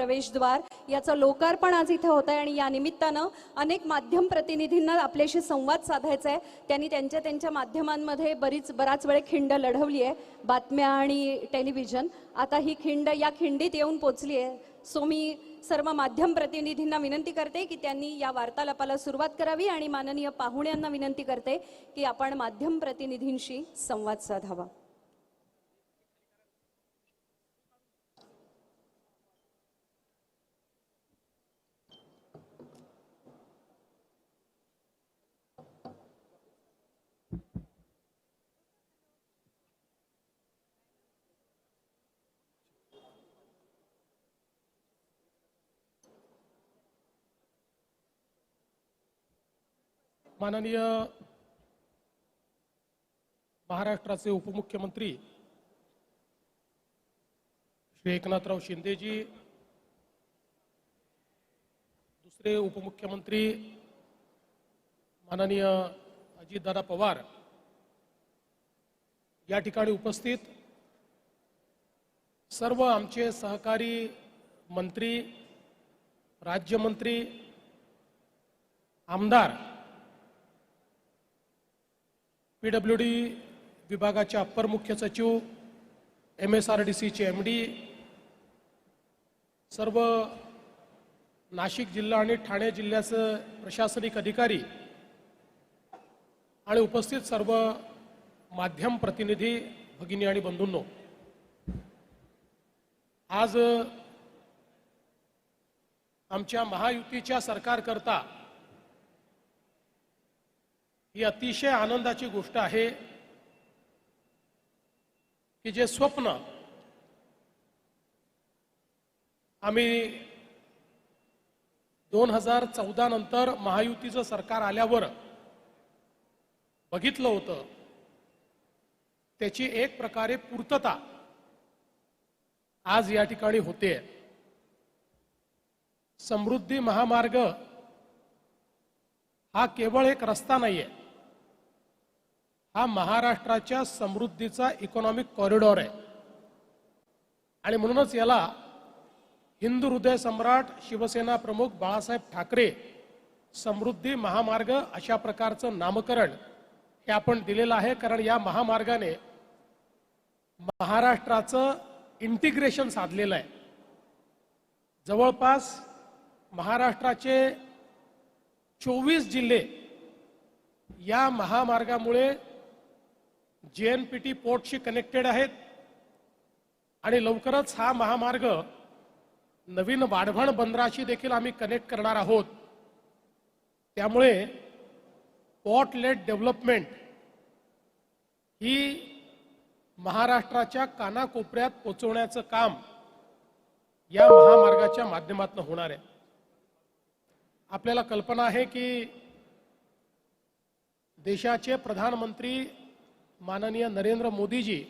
प्रवेशद्वार याचं लोकार्पण आज इथे होत आहे आणि या निमित्तानं अनेक माध्यम प्रतिनिधींना आपल्याशी संवाद साधायचा आहे त्यांनी त्यांच्या त्यांच्या माध्यमांमध्ये बरीच बराच वेळ खिंड लढवली आहे बातम्या आणि टेलिव्हिजन. आता ही खिंड या खिंडीत येऊन पोचली आहे सो मी सर्व माध्यम प्रतिनिधींना विनंती करते की त्यांनी या वार्तालापाला सुरुवात करावी आणि माननीय पाहुण्यांना विनंती करते की आपण माध्यम प्रतिनिधींशी संवाद साधावा. माननीय महाराष्ट्राचे उपमुख्यमंत्री श्री एकनाथराव शिंदेजी दुसरे उपमुख्यमंत्री माननीय अजितदादा पवार या ठिकाणी उपस्थित. सर्व आमचे सहकारी मंत्री राज्यमंत्री आमदार पी डब्ल्यू डी विभागाचे अप्पर मुख्य सचिव एम एस आर डी सीचे एम डी सर्व नाशिक जिल्हा आणि ठाणे जिल्ह्याचं प्रशासनिक अधिकारी आणि उपस्थित सर्व माध्यम प्रतिनिधी भगिनी आणि बंधूंनो आज आमच्या महायुतीच्या सरकारकरता ही अतिशय आनंदाची गोष्ट आहे की जे स्वप्न आम्ही दोन हजार चौदा नंतर महायुतीचं सरकार आल्यावर बघितलं होतं. त्याची एक प्रकारे पूर्तता आज या ठिकाणी होते. समृद्धी महामार्ग हा केवळ एक रस्ता नाही आहे हा महाराष्ट्राच्या समृद्धीचा इकॉनॉमिक कॉरिडॉर आहे. आणि म्हणूनच याला हिंदू हृदय सम्राट शिवसेना प्रमुख बाळासाहेब ठाकरे समृद्धी महामार्ग अशा प्रकारचं नामकरण हे आपण दिलेलं आहे. कारण या महामार्गाने महाराष्ट्राचं इंटिग्रेशन साधलेलं आहे. जवळपास महाराष्ट्राचे चोवीस जिल्हे या महामार्गामुळे जे एन पी टी पोर्टशी कनेक्टेड आहेत. आणि लवकरच हा महामार्ग नवीन वाढवण बंदराशी देखील आम्ही कनेक्ट करणार आहोत. त्यामुळे पोर्ट लेट डेव्हलपमेंट ही महाराष्ट्राच्या कानाकोपऱ्यात पोचवण्याचं काम या महामार्गाच्या माध्यमातून होणार आहे. आपल्याला कल्पना आहे की देशाचे प्रधानमंत्री माननीय नरेंद्र मोदीजी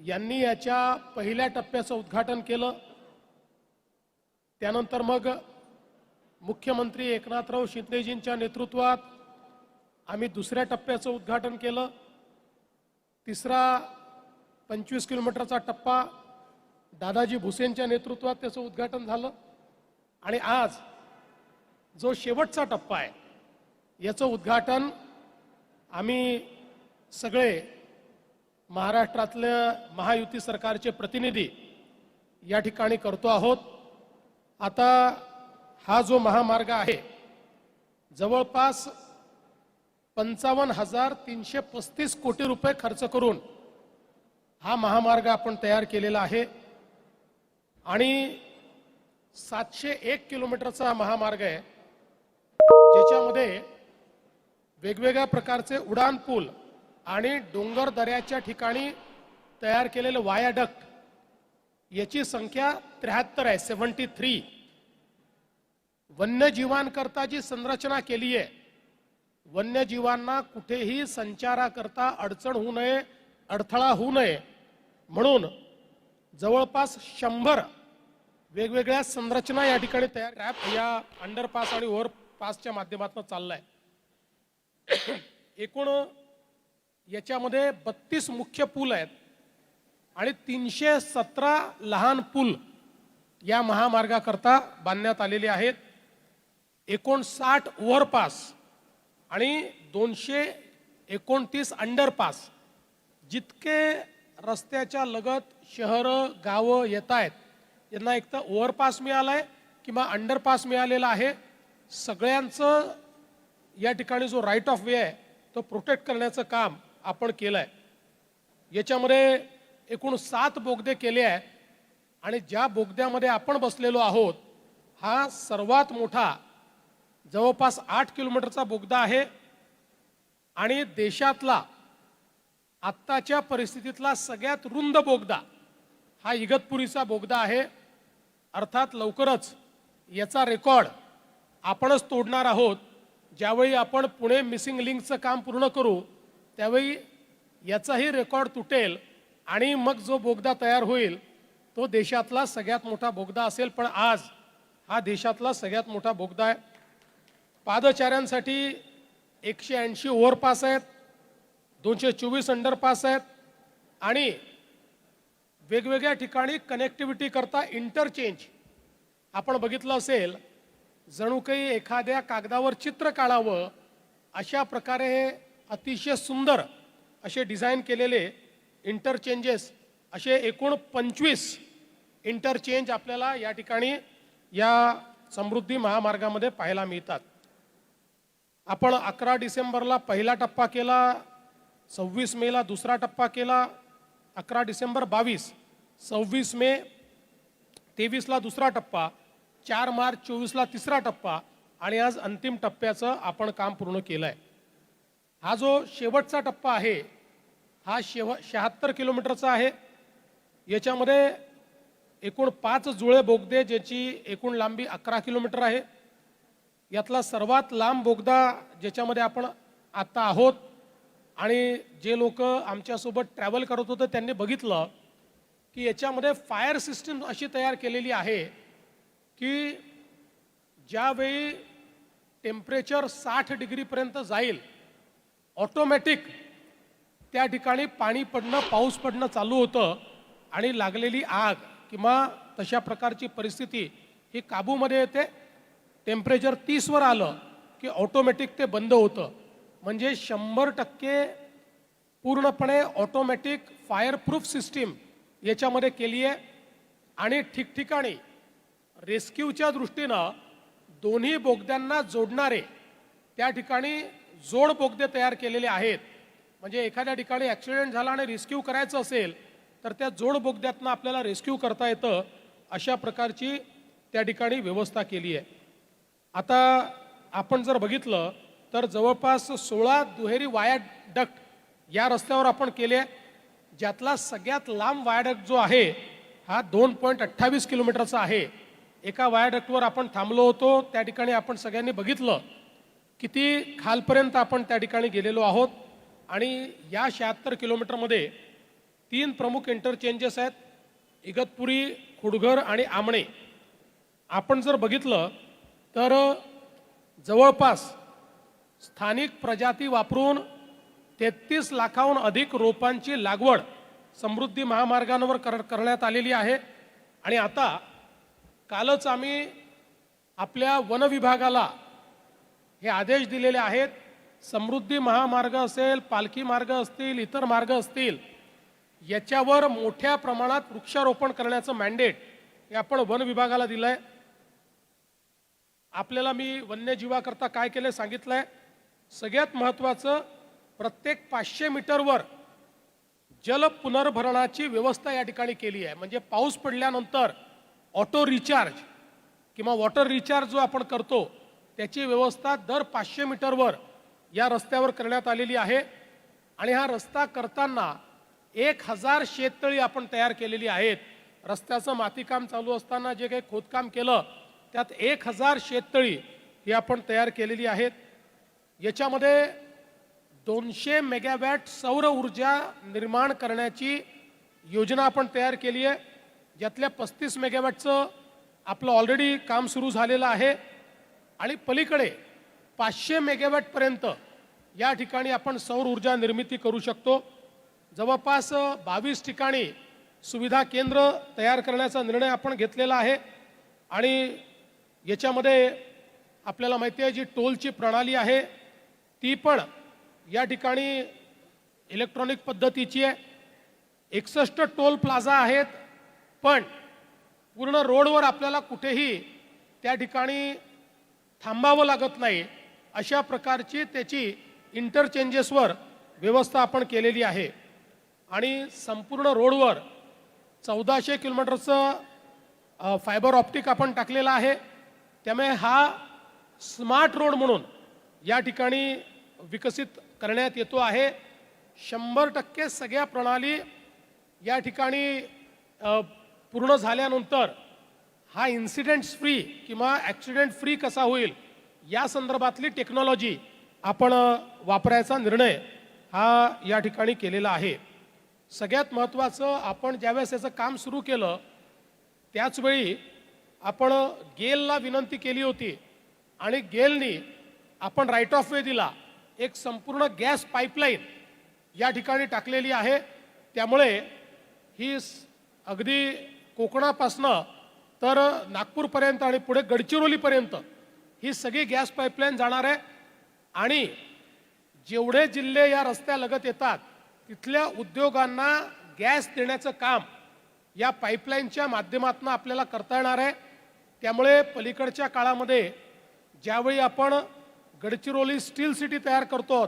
यांनी याच्या पहिल्या टप्प्याचं उद्घाटन केलं. त्यानंतर मग मुख्यमंत्री एकनाथराव शिंदेजींच्या नेतृत्वात आम्ही दुसऱ्या टप्प्याचं उद्घाटन केलं. तिसरा पंचवीस किलोमीटरचा टप्पा दादाजी भुसेनच्या नेतृत्वात त्याचं उद्घाटन झालं. आणि आज जो शेवटचा टप्पा आहे याचं उद्घाटन आम्ही सगळे महाराष्ट्रातल्या महायुती सरकारचे प्रतिनिधी या ठिकाणी करतो आहोत. आता हा जो महामार्ग आहे जवळपास पंचावन्न हजार तीनशे पस्तीस कोटी रुपये खर्च करून हा महामार्ग आपण तयार केलेला आहे. आणि सातशे एक किलोमीटरचा हा महामार्ग आहे ज्याच्यामध्ये वेगवेगळ्या प्रकारचे उडान पूल आणि डोंगर दऱ्याच्या ठिकाणी तयार केलेले वायाडक्ट याची संख्या त्र्याहत्तर आहे सेव्हन्टी थ्री. वन्यजीवांकरता जी संरचना केली आहे वन्यजीवांना कुठेही संचाराकरता अडचण होऊ नये अडथळा होऊ नये. म्हणून जवळपास शंभर वेगवेगळ्या संरचना या ठिकाणी तयार रॅप या अंडरपास आणि ओव्हरपासच्या माध्यमातून चाललाय. एकूण याच्यामध्ये बत्तीस मुख्य पूल आहेत आणि तीनशे सतरा लहान पूल या महामार्गाकरता बांधण्यात आलेले आहेत. एकोणसाठ ओव्हरपास आणि दोनशे एकोणतीस अंडरपास जितके रस्त्याच्या लगत शहरं गावं येत आहेत यांना एक तर ओव्हरपास मिळाला आहे किंवा अंडरपास मिळालेला आहे. सगळ्यांचं या ठिकाणी जो राईट ऑफ वे आहे तो प्रोटेक्ट करण्याचं काम आपण केलं आहे याच्यामध्ये एकूण सात बोगदे केले आहे आणि ज्या बोगद्यामध्ये आपण बसलेलो आहोत हा सर्वात मोठा जवळपास आठ किलोमीटरचा बोगदा आहे आणि देशातला आत्ताच्या परिस्थितीतला सगळ्यात रुंद बोगदा हा इगतपुरीचा बोगदा आहे. अर्थात लवकरच याचा रेकॉर्ड आपणच तोडणार आहोत. ज्यावेळी आपण पुणे मिसिंग लिंकचं काम पूर्ण करू त्यावेळी याचाही रेकॉर्ड तुटेल आणि मग जो बोगदा तयार होईल तो देशातला सगळ्यात मोठा बोगदा असेल. पण आज हा देशातला सगळ्यात मोठा बोगदा आहे. पादचाऱ्यांसाठी एकशे ऐंशी ओव्हरपास आहेत दोनशे चोवीस अंडरपास आहेत आणि वेगवेगळ्या ठिकाणी कनेक्टिव्हिटी करता इंटरचेंज. आपण बघितलं असेल जणू काही एखाद्या कागदावर चित्र काढावं अशा प्रकारे हे अतिशय सुंदर असे डिझाईन केलेले इंटरचेंजेस असे एकूण पंचवीस इंटरचेंज आपल्याला या ठिकाणी या समृद्धी महामार्गामध्ये पाहायला मिळतात. आपण अकरा डिसेंबरला पहिला टप्पा केला सव्वीस मेला दुसरा टप्पा केला अकरा डिसेंबर बावीस सव्वीस मे तेवीसला दुसरा टप्पा चार मार्च चोवीसला तिसरा टप्पा आणि आज अंतिम टप्प्याचं आपण काम पूर्ण केलं आहे हा जो शेवटचा टप्पा आहे हा शेव शहात्तर किलोमीटरचा आहे. याच्यामध्ये एकूण पाच जुळे बोगदे ज्याची एकूण लांबी अकरा किलोमीटर आहे. यातला सर्वात लांब बोगदा ज्याच्यामध्ये आपण आत्ता आहोत आणि जे लोक आमच्यासोबत ट्रॅव्हल करत होते त्यांनी बघितलं की याच्यामध्ये फायर सिस्टीम अशी तयार केलेली आहे की ज्यावेळी टेम्परेचर साठ डिग्रीपर्यंत जाईल ऑटोमॅटिक त्या ठिकाणी पाणी पडणं पाऊस पडणं चालू होतं आणि लागलेली आग किंवा तशा प्रकारची परिस्थिती ही काबूमध्ये येते. टेम्परेचर तीसवर आलं की ऑटोमॅटिक ते बंद होतं. म्हणजे शंभर टक्के पूर्णपणे ऑटोमॅटिक फायरप्रूफ सिस्टीम याच्यामध्ये केली आहे आणि ठिकठिकाणी रेस्क्यूच्या दृष्टीनं दोन्ही बोगद्यांना जोडणारे त्या ठिकाणी जोड बोगदे तयार केलेले आहेत. म्हणजे एखाद्या ठिकाणी ॲक्सिडेंट झाला आणि रेस्क्यू करायचं असेल तर त्या जोड बोगद्यातनं आपल्याला रेस्क्यू करता येतं अशा प्रकारची त्या ठिकाणी व्यवस्था केली आहे. आता आपण जर बघितलं तर जवळपास सोळा दुहेरी वायाडक्ट या रस्त्यावर आपण केले आहे. ज्यातला सगळ्यात लांब वायाडक्ट जो आहे हा दोन पॉईंट अठ्ठावीस किलोमीटरचा आहे. एका वायाडक्टवर आपण थांबलो होतो त्या ठिकाणी आपण सगळ्यांनी बघितलं किती खालपर्यंत आपण त्या ठिकाणी गेलेलो आहोत? आणि या शहात्तर किलोमीटरमध्ये तीन प्रमुख इंटरचेंजेस आहेत. इगतपुरी खुडघर आणि आमणे. आपण जर बघितलं तर जवळपास स्थानिक प्रजाती वापरून तेहतीस लाखाहून अधिक रोपांची लागवड समृद्धी महामार्गांवर कर करण्यात आलेली आहे. आणि आता कालच आम्ही आपल्या वनविभागाला हे आदेश दिलेले आहेत. समृद्धी महामार्ग असेल पालखी मार्ग असतील इतर मार्ग असतील याच्यावर मोठ्या प्रमाणात वृक्षारोपण करण्याचं मॅन्डेट हे आपण वन विभागाला दिलं आहे आपल्याला मी वन्यजीवाकरता काय केलं सांगितलंय. सगळ्यात महत्त्वाचं प्रत्येक पाचशे मीटरवर जल पुनर्भरणाची व्यवस्था या ठिकाणी केली आहे. म्हणजे पाऊस पडल्यानंतर ऑटो रिचार्ज किंवा वॉटर रिचार्ज जो आपण करतो त्याची व्यवस्था दर पाचशे मीटरवर या रस्त्यावर करण्यात आलेली आहे. आणि हा रस्ता करताना एक हजार शेततळी आपण तयार केलेली आहेत. रस्त्याचं मातीकाम चालू असताना जे काही खोदकाम केलं त्यात एक हजार शेततळी ही आपण तयार केलेली आहेत. याच्यामध्ये दोनशे मेगावॅट सौर ऊर्जा निर्माण करण्याची योजना आपण तयार केली आहे. ज्यातल्या पस्तीस मेगावॅटचं आपलं ऑलरेडी काम सुरू झालेलं आहे. आणि पलीकडे पाचशे मेगावॅटपर्यंत या ठिकाणी आपण सौर ऊर्जा निर्मिती करू शकतो. जवळपास बावीस ठिकाणी सुविधा केंद्र तयार करण्याचा निर्णय आपण घेतलेला आहे. आणि याच्यामध्ये आपल्याला माहिती आहे जी टोलची प्रणाली आहे ती पण या ठिकाणी इलेक्ट्रॉनिक पद्धतीची आहे. एकसष्ट टोल प्लाझा आहेत पण पूर्ण रोडवर आपल्याला कुठेही त्या ठिकाणी थांबावं लागत नाही अशा प्रकारची त्याची इंटरचेंजेसवर व्यवस्था आपण केलेली आहे. आणि संपूर्ण रोडवर चौदाशे किलोमीटरचं फायबर ऑप्टिक आपण टाकलेलं आहे. त्यामुळे हा स्मार्ट रोड म्हणून या ठिकाणी विकसित करण्यात येतो आहे. शंभर टक्के सगळ्या प्रणाली या ठिकाणी पूर्ण झाल्यानंतर हा इन्सिडेंट्स फ्री किंवा ॲक्सिडेंट फ्री कसा होईल या संदर्भातली टेक्नॉलॉजी आपण वापरायचा निर्णय हा या ठिकाणी केलेला आहे. सगळ्यात महत्त्वाचं आपण ज्यावेळेस याचं काम सुरू केलं त्याचवेळी आपण गेलला विनंती केली होती आणि गेलनी आपण राईट ऑफ वे दिला. एक संपूर्ण गॅस पाईपलाईन या ठिकाणी टाकलेली आहे. त्यामुळे ही स- अगदी कोकणापासनं तर नागपूरपर्यंत आणि पुढे गडचिरोलीपर्यंत ही सगळी गॅस पाईपलाईन जाणार आहे. आणि जेवढे जिल्हे या रस्त्यालगत येतात तिथल्या उद्योगांना गॅस देण्याचं काम या पाईपलाईनच्या माध्यमातून आपल्याला करता येणार आहे. त्यामुळे पलीकडच्या काळामध्ये ज्यावेळी आपण गडचिरोली स्टील सिटी तयार करतो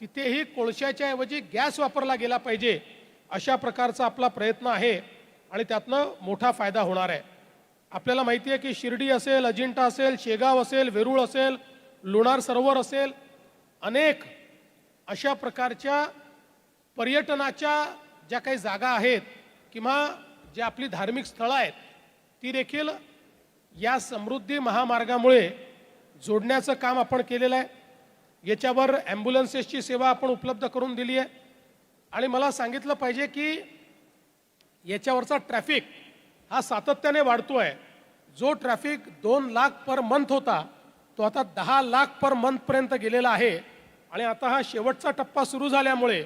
तिथेही कोळशाच्या ऐवजी गॅस वापरला गेला पाहिजे अशा प्रकारचा आपला प्रयत्न आहे आणि त्यातनं मोठा फायदा होणार आहे. आपल्याला माहिती आहे की शिर्डी असेल अजिंठा असेल शेगाव असेल वेरूळ असेल लोणार सरोवर असेल अनेक अशा प्रकारच्या पर्यटनाच्या ज्या काही जागा आहेत किंवा जे आपली धार्मिक स्थळं आहेत ती देखील या समृद्धी महामार्गामुळे जोडण्याचं काम आपण केलेलं आहे. याच्यावर ॲम्ब्युलन्सेसची सेवा आपण उपलब्ध करून दिली आहे. आणि मला सांगितलं पाहिजे की याच्यावरचा ट्रॅफिक हा सातत्याने वाढतो आहे जो ट्रॅफिक दोन लाख पर मंथ होता तो आता दहा लाख पर मंथपर्यंत गेलेला आहे. आणि आता हा शेवटचा टप्पा सुरू झाल्यामुळे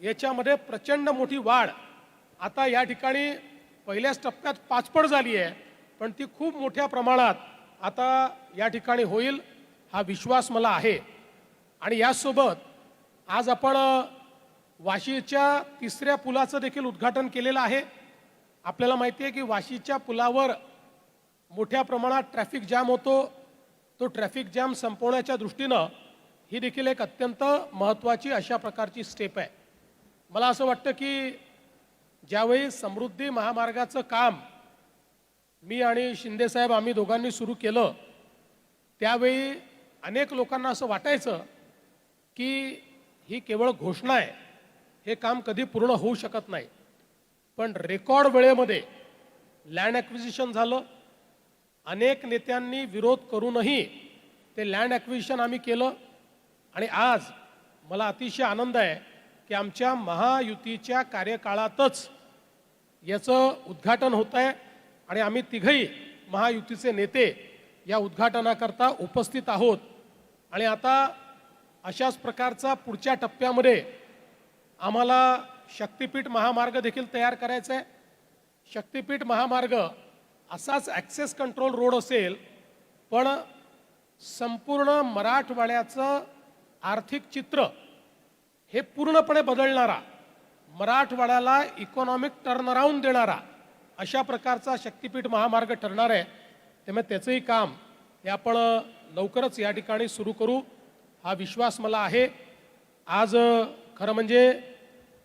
याच्यामध्ये प्रचंड मोठी वाढ आता या ठिकाणी पहिल्याच टप्प्यात पाचपट झाली आहे. पण ती खूप मोठ्या प्रमाणात आता या ठिकाणी होईल हा विश्वास मला आहे. आणि यासोबत आज आपण वाशीच्या तिसऱ्या पुलाचं देखील उद्घाटन केलेलं आहे. आपल्याला माहिती आहे की वाशीच्या पुलावर मोठ्या प्रमाणात ट्रॅफिक जॅम होतो. तो ट्रॅफिक जॅम संपवण्याच्या दृष्टीनं ही देखील एक अत्यंत महत्त्वाची अशा प्रकारची स्टेप आहे. मला असं वाटतं की ज्यावेळी समृद्धी महामार्गाचं काम मी आणि शिंदेसाहेब आम्ही दोघांनी सुरू केलं त्यावेळी अनेक लोकांना असं वाटायचं की ही केवळ घोषणा आहे. हे काम कधी पूर्ण होऊ शकत नाही. पण रेकॉर्ड वेळेमध्ये लँड ॲक्विजिशन झालं. अनेक नेत्यांनी विरोध करूनही ते लँड ॲक्विजिशन आम्ही केलं. आणि आज मला अतिशय आनंद आहे की आमच्या महायुतीच्या कार्यकाळातच याचं उद्घाटन होत आहे. आणि आम्ही तिघही महायुतीचे नेते या उद्घाटनाकरता उपस्थित आहोत. आणि आता अशाच प्रकारचा पुढच्या टप्प्यामध्ये आम्हाला शक्तिपीठ महामार्ग देखील तयार करायचा आहे शक्तिपीठ महामार्ग असाच ॲक्सेस कंट्रोल रोड असेल पण संपूर्ण मराठवाड्याचं आर्थिक चित्र हे पूर्णपणे बदलणारा मराठवाड्याला इकॉनॉमिक टर्नअराऊंड देणारा अशा प्रकारचा शक्तिपीठ महामार्ग ठरणार आहे. त्यामुळे त्याचंही काम हे आपण लवकरच या ठिकाणी सुरू करू. हा विश्वास मला आहे. आज खरं म्हणजे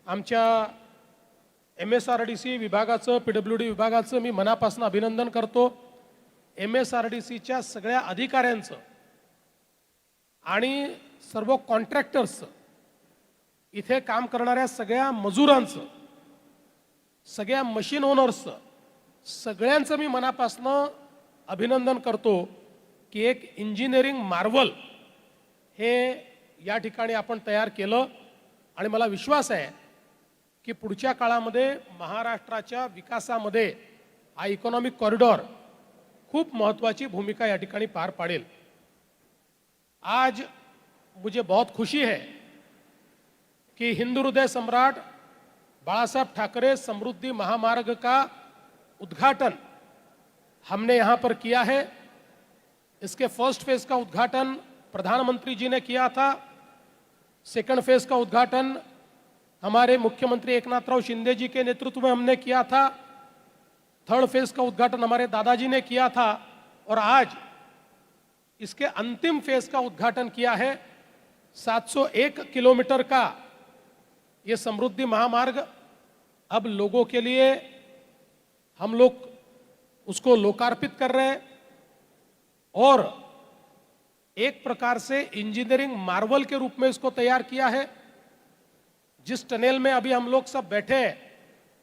आमच्या M S R D C विभागाचं पी डब्ल्यू डी विभागाचं मी मनापासून अभिनंदन करतो. एम एस आर डी सीच्या सगळ्या अधिकाऱ्यांचं आणि सर्व कॉन्ट्रॅक्टर्सचं इथे काम करणाऱ्या सगळ्या मजुरांचं सगळ्या मशीन ओनर्सचं सगळ्यांचं मी मनापासनं अभिनंदन करतो की एक इंजिनिअरिंग मार्वल हे या ठिकाणी आपण तयार केलं. आणि मला विश्वास आहे की पुढच्या काळामध्ये महाराष्ट्राच्या विकासामध्ये हा इकॉनॉमिक कॉरिडॉर खूप महत्त्वाची भूमिका या ठिकाणी पार पाडेल. आज मुझे बहुत खुशी है कि हिंदू हृदय सम्राट बाळा साहब ठाकरे समृद्धि महामार्ग का उद्घाटन हमने यहां पर किया है. इसके फर्स्ट फेज का उद्घाटन प्रधानमंत्री जी ने किया था. सेकंड फेज का उद्घाटन हमारे मुख्यमंत्री एकनाथ राव शिंदे जी के नेतृत्व में हमने किया था। थर्ड फ़ेज़ का उद्घाटन हमारे दादाजी ने किया था और आज इसके अंतिम फ़ेज़ का उद्घाटन किया है। 701 किलोमीटर का ये समृद्धि महामार्ग अब लोगों के लिए हम लोग उसको लोकार्पित कर रहे हैं और एक प्रकार से इंजीनियरिंग मार्वल के रूप में इसको तैयार किया है। जिस टनेल में अभी हम लोग सब बैठे हैं,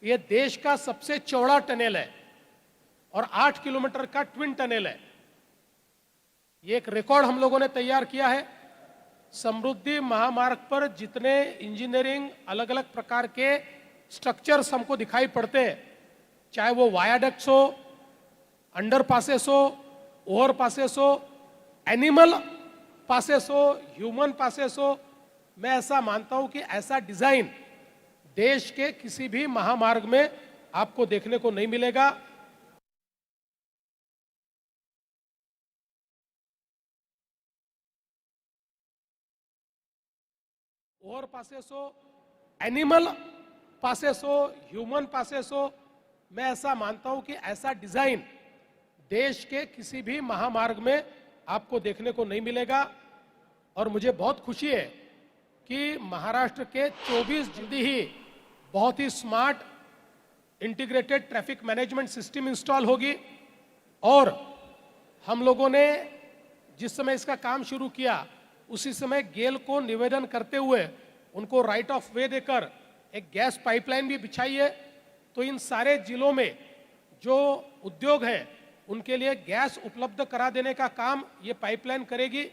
ये देश का सबसे चौड़ा टनेल है और आठ किलोमीटर का ट्विन टनेल है। ये एक रिकॉर्ड हम लोगों ने तैयार किया है। समृद्धि महामार्ग पर जितने इंजीनियरिंग अलग अलग प्रकार के स्ट्रक्चर्स हमको दिखाई पड़ते हैं, चाहे वो वायाडक्ट्स हो अंडर पासेस हो ओवर पासेस हो एनिमल पासेस हो ह्यूमन पासेस हो मैं ऐसा मानता हूँ कि ऐसा डिज़ाइन देश के किसी भी महामार्ग में आपको देखने को नहीं मिलेगा। ओवर पासेस हो, एनिमल पासेस हो, ह्यूमन पासेस हो, मैं ऐसा मानता हूँ कि ऐसा डिज़ाइन देश के किसी भी महामार्ग में आपको देखने को नहीं मिलेगा। और मुझे बहुत खुशी है कि महाराष्ट्र के 24 जल्दी ही बहुत ही smart integrated traffic management system install होगी। और हम लोगों ने जिस समय इसका काम शुरू किया, उसी समय गेल को निवेदन करते हुए उनको राइट ऑफ़ वे देकर एक गैस पाइपलाइन भी बिछाई है। तो इन सारे जिलों में जो उद्योग है, उनके लिए गैस उपलब्ध करा देने का काम ये पाइपलाइन करेगी।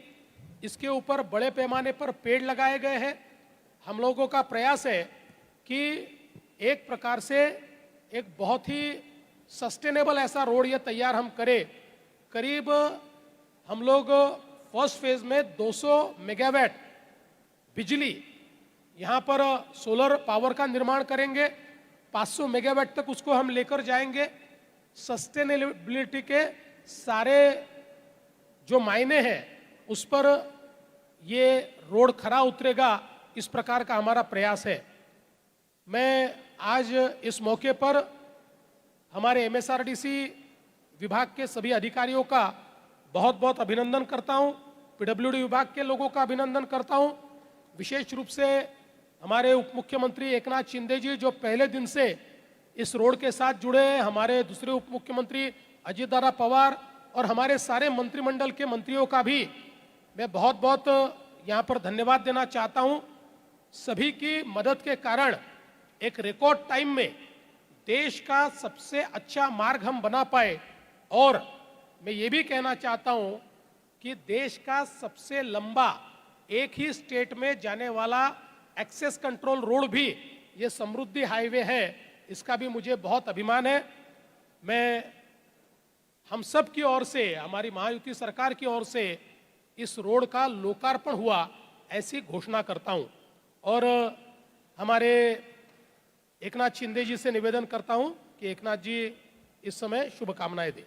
इसके ऊपर बड़े पैमाने पर पेड़ लगाए गए हैं। हम लोगों का प्रयास है कि एक प्रकार से एक बहुत ही सस्टेनेबल ऐसा रोड ये तैयार हम करें। करीब हम लोग फ़र्स्ट फ़ेज़ में 200 मेगावाट बिजली यहाँ पर सोलर पावर का निर्माण करेंगे। 500 मेगावाट तक उसको हम लेकर जाएँगे। सस्टेनेबिलिटी के सारे जो मायने हैं उस पर ये रोड खरा उतरेगा, इस प्रकार का हमारा प्रयास है। मैं आज इस मौके पर हमारे एमएसआरडीसी विभाग के सभी अधिकारियों का बहुत बहुत अभिनंदन करता हूँ पीडब्ल्यूडी विभाग के लोगों का अभिनंदन करता हूँ। विशेष रूप से हमारे उप मुख्यमंत्री एकनाथ शिंदे जी जो पहले दिन से इस रोड के साथ जुड़े हमारे दूसरे उप मुख्यमंत्री अजीत दादा पवार और हमारे सारे मंत्रिमंडल के मंत्रियों का भी मैं बहुत बहुत यहाँ पर धन्यवाद देना चाहता हूँ। सभी की मदद के कारण एक रिकॉर्ड टाइम में देश का सबसे अच्छा मार्ग हम बना पाए। और मैं ये भी कहना चाहता हूँ कि देश का सबसे लंबा एक ही स्टेट में जाने वाला एक्सेस कंट्रोल रोड भी ये समृद्धि हाईवे है, इसका भी मुझे बहुत अभिमान है। मैं हम सब की ओर से, हमारी महायुति सरकार की ओर से इस रोड का लोकार्पण हुआ, ऐसी घोषणा करता हूँ। और, हमारे एकनाथ शिंदे जी से निवेदन करता हूँ कि एकनाथ जी इस समय शुभकामनाएँ दें।